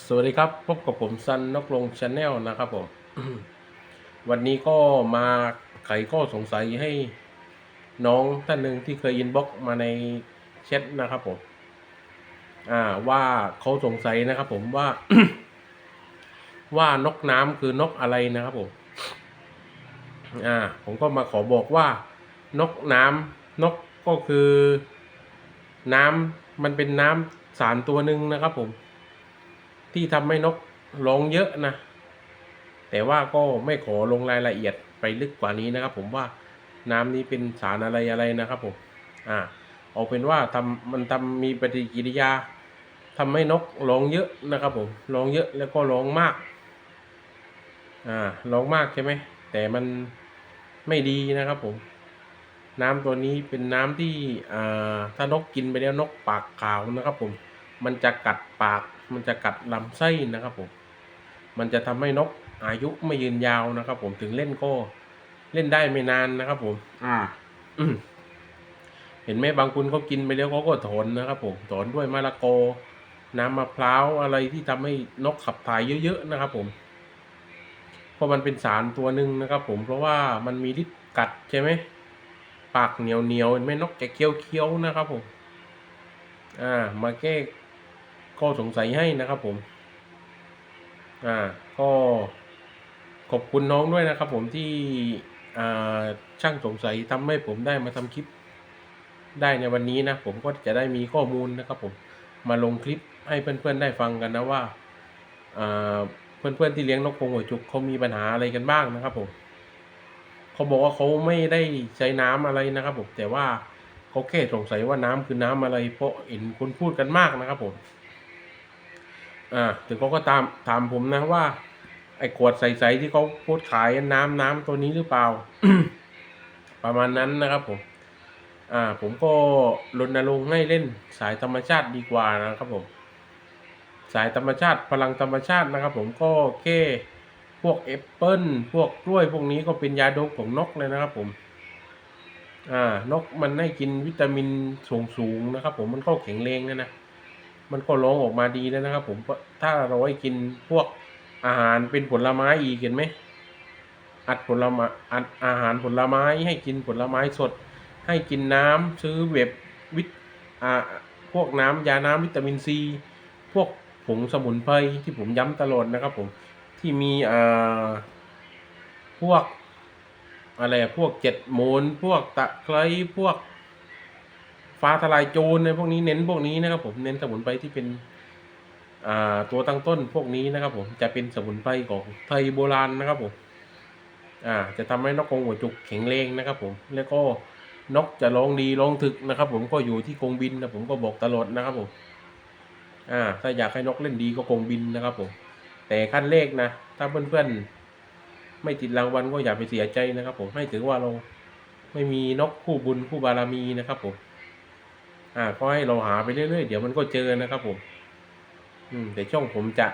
สวัสดีครับ พบกับผมซันนกลงชาแนลนะครับผม วันนี้ก็มาไขข้อสงสัยให้น้องท่านหนึ่งที่เคยอินบ็อกมาในแชทนะครับผม อ่าว่าเขาสงสัยนะครับผมว่า ว่านกน้ำคือนกอะไรนะครับผม อ่า ผมก็มาขอบอกว่า นกน้ำนกก็คือ น้ำมันเป็นน้ำสารตัวหนึ่งนะครับผม ที่ทำให้นกร้องเยอะนะ แต่ว่าก็ไม่ขอลงรายละเอียดไปลึกกว่านี้นะครับ ผมว่าน้ำนี้เป็นสารอะไรอะไรนะครับผมอ่าเอาเป็นว่าทำมันทำมีปฏิกิริยาทำให้นกร้องเยอะนะครับผมร้องเยอะแล้วก็ร้องมากอ่าร้องมากใช่ไหมแต่มันไม่ดีนะครับผม น้ำตัวนี้เป็นน้ำที่อ่าถ้านกกินไปแล้วนกปากขาวนะครับผม มันจะกัดปาก มันจะกัดลำไส้นะครับผมมันจะทำให้นกอายุไม่ยืนยาวนะครับ ผมถึงเล่นก็เล่นได้ไม่นานนะครับ ผม อ่าอืมเห็นไหมบางคนเขากินไปแล้วเขาก็ถอนนะครับ ผมถอนด้วยมะละกอน้ำมะพร้าวอะไรที่ทำให้นกขับถ่ายเยอะๆนะครับ ผม เพราะมันเป็นสารตัวหนึ่งนะครับ ผมเพราะว่ามันมีฤทธิ์กัดใช่ไหมปากเหนียวเหนียวๆเห็นไหมนกจะเคี้ยวเคี้ยวๆนะครับ ผม อ่า มาแก้ ข้อสงสัยให้นะครับผม อ่า ก็ขอบคุณน้องด้วยนะครับ ผมที่อ่าช่างสงสัยทำให้ผมได้มาทำคลิป ได้ในวันนี้นะ ผมก็จะได้มีข้อมูลนะครับ ผมมาลงคลิปให้เพื่อนๆได้ฟังกันนะว่าอ่าเพื่อนๆที่เลี้ยงนกกรงหัวจุกเขามีปัญหาอะไรกันบ้างนะครับผมเขาบอกว่าเขาไม่ได้ใช้น้ำอะไรนะครับผมแต่ว่าเขาแค่สงสัยว่าน้ำคือน้ำอะไร เพราะเห็นคนพูดกันมากนะครับผม อ่าถึงเขาก็ตามถามผมนะว่า ไอ้ขวดใสๆที่เขาโพสขายน้ำน้ำตัวนี้หรือเปล่า ประมาณนั้นนะครับผมอ่าผมก็รณรงค์ให้เล่นสายธรรมชาติดีกว่านะครับผม สายธรรมชาติพลังธรรมชาตินะครับ ผมก็แค่พวกแอปเปิลพวกกล้วยพวกนี้ก็เป็นยาดมของนกเลยนะครับผมอ่านกมันให้กินวิตามินสูงสูงๆนะครับ ผมมันก็แข็งแรงนะนะ มันก็ร้องออกมาดีแล้วนะครับผมเพราะถ้าเราให้กินพวกอาหารเป็นผลไม้อีกเห็นไหมอัดผลไม้อัดอาหารผลไม้ให้กินผลไม้สด ให้กินน้ำซื้อเว็บวิตอ่าพวกน้ำยาน้ำวิตามินซี พวกผงสมุนไพรที่ผมย้ำตลอดนะครับผมที่มีอ่าพวกอะไรพวกเจ็ดโมนพวกตะไคร้พวก ฟ้าทลายโจรในพวกนี้เน้นพวกนี้นะครับ ผมเน้นสมุนไพรที่เป็นอ่าตัวตั้งต้นพวกนี้นะครับ ผมจะเป็นสมุนไพรของไทยโบราณนะครับผมอ่าจะทำให้นกกรงหัวจุกแข็งแรงนะครับ ผมแล้วก็นกจะร้องดีร้องถึกนะครับ ผมก็อยู่ที่กรงบินนะผมก็บอกตลอดนะครับผมอ่าถ้าอยากให้นกเล่นดีก็กรงบินนะครับ ผม แต่ขั้นเลขนะถ้าเพื่อนๆไม่ติดรางวัลก็อย่าไปเสียใจนะครับ ผมให้ถือว่าเราไม่มีนกคู่บุญคู่บารมีนะครับผม อ่าก็ให้เราหาไปเรื่อยๆเดี๋ยวมันก็เจอนะครับผม อืมแต่ช่องผมจะ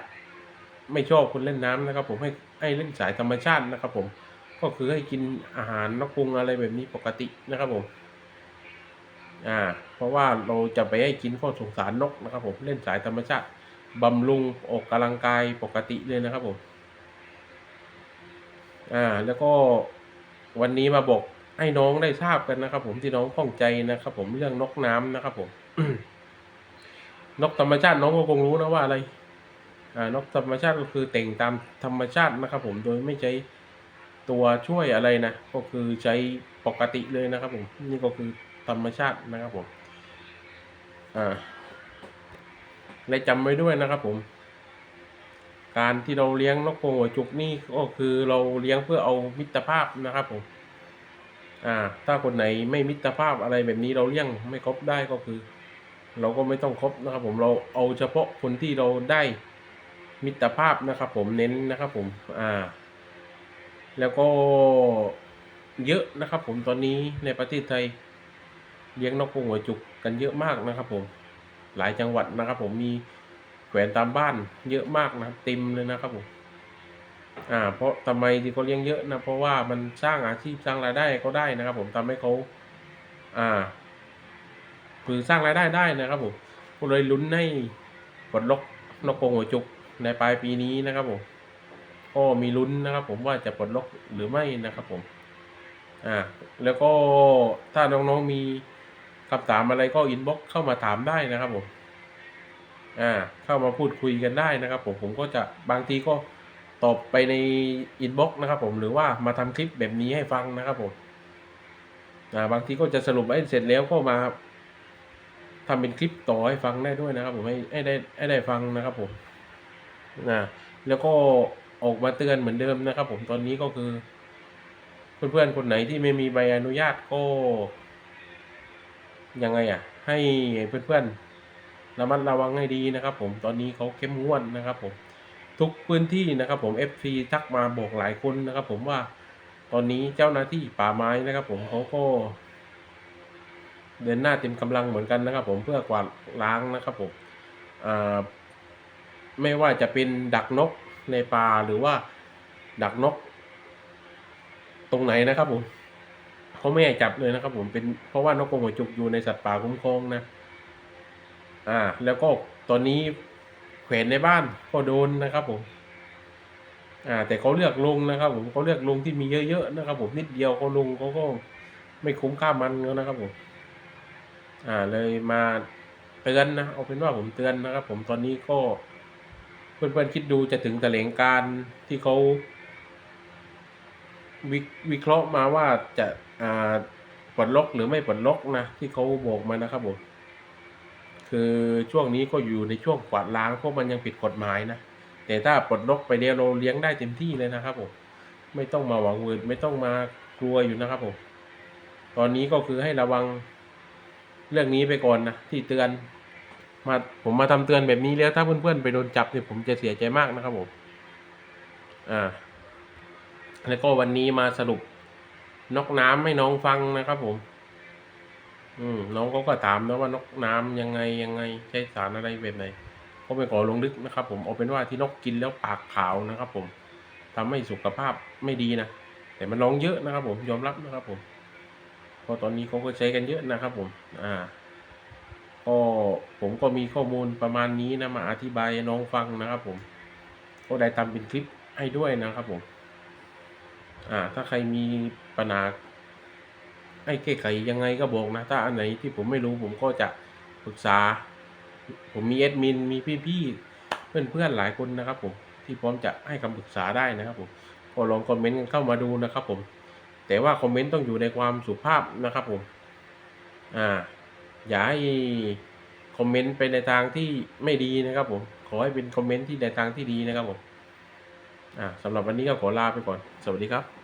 ไม่ชอบคนเล่นน้ำนะครับ ผมให้ให้เล่นสายธรรมชาตินะครับ ผม ก็คือให้กินอาหารนกกรงอะไรแบบนี้ปกตินะครับผม อ่า เพราะว่าเราจะไปให้กินข้อสงสารนกนะครับ ผมเล่นสายธรรมชาติบำรุงออกกำลังกายปกติเลยนะครับผม อ่า แล้วก็วันนี้มาบอก ให้น้องได้ทราบกันนะครับ ผมที่น้องข้องใจนะครับ ผมเรื่องนกน้ำนะครับ ผมนกธรรมชาติน้องก็คงรู้นะว่าอะไรนกธรรมชาติก็คือแต่งตามธรรมชาตินะครับ ผมโดยไม่ใช้ตัวช่วยอะไรนะก็คือใช้ปกติเลยนะครับ ผมนี่ก็คือธรรมชาตินะครับผมอ่าและจำไว้ด้วยนะครับ ผม การที่เราเลี้ยงนกกรงหัวจุกนี่ก็คือเราเลี้ยงเพื่อเอามิตรภาพนะครับ ผม อ่า ถ้าคนไหนไม่มิตรภาพอะไรแบบนี้เราเลี้ยงไม่ครบได้ก็คือ เราก็ไม่ต้องครบนะครับ ผมเราเอาเฉพาะคนที่เราได้มิตรภาพนะครับ ผมเน้นนะครับ ผมอ่า แล้วก็เยอะนะครับ ผมตอนนี้ในประเทศไทยเลี้ยงนกกรงหัวจุกกันเยอะมากนะครับ ผมหลายจังหวัดนะครับ ผมมีแขวนตามบ้านเยอะมากนะครับเต็มเลยนะครับผม อ่าเพราะทำไมที่เขาเลี้ยงเยอะนะเพราะว่ามันสร้างอาชีพสร้างรายได้เขาได้นะครับ ผมทำให้เขาอ่าคือสร้างรายได้ได้นะครับผมก็เลยลุ้นให้ปลดล็อกนกกงหัวจุกในปลายปีนี้นะครับผมก็มีลุ้นนะครับ ผมว่าจะปลดล็อกหรือไม่นะครับ ผม อ่า แล้วก็ถ้าน้องๆมีคำถามอะไรก็อินบ็อกเข้ามาถามได้นะครับผม อ่า เข้ามาพูดคุยกันได้นะครับ ผมผมก็จะบางทีก็ ตอบไปในอินบ็อกนะครับผมหรือว่ามาทำคลิปแบบนี้ให้ฟังนะครับผมาบางทีก็จะสรุปให้เสร็จแล้วก็มาทำเป็นคลิปต่อให้ฟังได้ด้วยนะครับ ผมให้ให้ได้ให้ได้ฟังนะครับผมนะแล้วก็ออกมาเตือนเหมือนเดิมนะครับ ผมตอนนี้ก็คือ เพื่อนๆคนไหนที่ไม่มีใบอนุญาตก็ยังไงอะ ให้เพื่อนๆระมัดระวังให้ดีนะครับ ผมตอนนี้เขาเข้มงวดนะครับผม ทุกพื้นที่นะครับผม FC ทักมาบอกหลายคนนะครับ ผมว่าตอนนี้เจ้าหน้าที่ป่าไม้นะครับ ผมเขาก็ เดินหน้าเต็มกำลังเหมือนกันนะครับ ผมเพื่อกวาดล้างนะครับผมไม่ว่าจะเป็นดักนกในป่าหรือว่าดักนก ตรงไหนนะครับผมเขาไม่ให้จับเลยนะครับ ผมเป็นเพราะว่านกกรงหัวจุกอยู่ในสัตว์ป่าคุ้มครองนะ อ่า แล้วก็ตอนนี้ ขวนในบ้านก็โดนนะครับผมอ่าแต่เขาเลือกลงนะครับ ผมเขาเลือกลงที่มีเยอะๆนะครับ ผมนิดเดียวเขาลงเขาก็ไม่คุ้มค่ามันเขานะครับผมอ่าเลยมาเตือนนะเอาเป็นว่าผมเตือนนะครับ ผมตอนนี้ก็เพื่อนๆคิดดูจะถึงแถลงการที่เขาวิวิเคราะห์มาว่าจะอ่าปลดล็อกหรือไม่ปลดล็อกนะที่เขาบอกมานะครับผม คือช่วงนี้ก็อยู่ในช่วงกวาดล้างเพราะมันยังผิดกฎหมายนะแต่ถ้าปลดล็อกไปเดียวเราเลี้ยงได้เต็มที่เลยนะครับผมไม่ต้องมาหวังเวิร์ดไม่ต้องมากลัวอยู่นะครับผมตอนนี้ก็คือให้ระวังเรื่องนี้ไปก่อนนะที่เตือนมาผมมาทำเตือนแบบนี้แล้วถ้าเพื่อนๆไปโดนจับเนี่ยผมจะเสียใจมากนะครับผมอ่าแล้วก็วันนี้มาสรุปนกน้ำให้น้องฟังนะครับผม อืมน้องเขาก็ถามนะว่านกน้ำยังไงยังไงใช้สารอะไรแบบไหนก็ไปขอลงลึกนะครับ ผมเอาเป็นว่าที่นกกินแล้วปากขาวนะครับ ผมทำให้สุขภาพไม่ดีนะแต่มันร้องเยอะนะครับ ผมยอมรับนะครับ ผมเพราะตอนนี้เขาก็ใช้กันเยอะนะครับ ผม อ่าก็ผมก็มีข้อมูลประมาณนี้นะมาอธิบายน้องฟังนะครับ ผม ก็ได้ทำเป็นคลิปให้ด้วยนะครับ ผม อ่า ถ้าใครมีปัญหา ให้แก้ไขยังไงก็บอกนะ ถ้าอันไหนที่ผมไม่รู้ผมก็จะปรึกษา ผมมีแอดมินมีพี่ๆเพื่อนๆหลายคนนะครับ ผมที่พร้อมจะให้คำปรึกษาได้นะครับ ผมก็ลองคอมเมนต์กันเข้ามาดูนะครับ ผม แต่ว่าคอมเมนต์ต้องอยู่ในความสุภาพนะครับ ผม อ่า อย่าให้คอมเมนต์ไปในทางที่ไม่ดีนะครับ ผม ขอให้เป็นคอมเมนต์ที่ในทางที่ดีนะครับผม อ่าสำหรับวันนี้ก็ขอลาไปก่อน สวัสดีครับ